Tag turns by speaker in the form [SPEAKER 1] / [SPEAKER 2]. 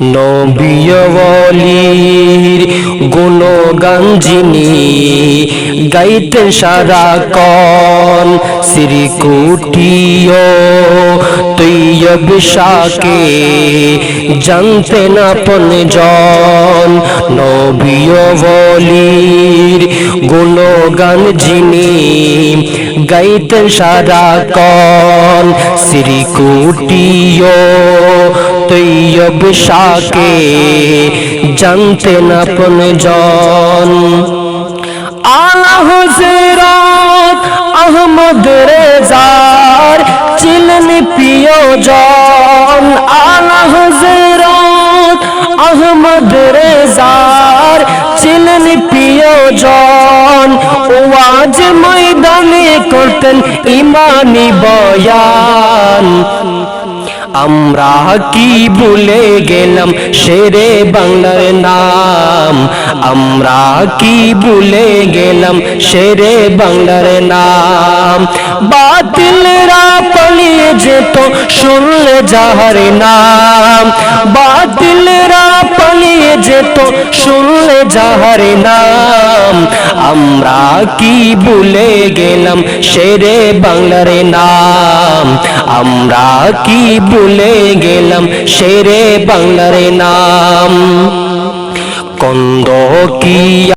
[SPEAKER 1] নবীর গুণগান যিনি গাইতেন সারা কন শ্রী কুটিও তৈয়ব শাকে জানতেন আপন জন। নবীর গুণগান যিনি গাইতেন সারা কন শ্রী কুটিও তৈয়ব শাকে জানতেন আপন জন আলা হুজরাত আহমদ রেজার ছিলেন প্রিয়জন। আলা হুজরাত আহমদ রেজার ছিলেন প্রিয়জন। ওয়াজ ময়দানে করতেন ইমানি বয়ান। আমরা কি ভুলে গেলাম? শেরে বাংলার নাম। আমরা কি ভুলে গেলাম? শেরে বাংলার নাম। বাতিলরা পালিয়ে যেত, শুনলে যাহার নাম। বাতিলরা পালিয়ে যেত, শুনলে যাহার নাম। আমরা কি ভুলে গেলাম? শেরে বাংলার নাম। আমরা কি ভুলে গেলাম? শেরে বাংলার নাম। কন্দ কি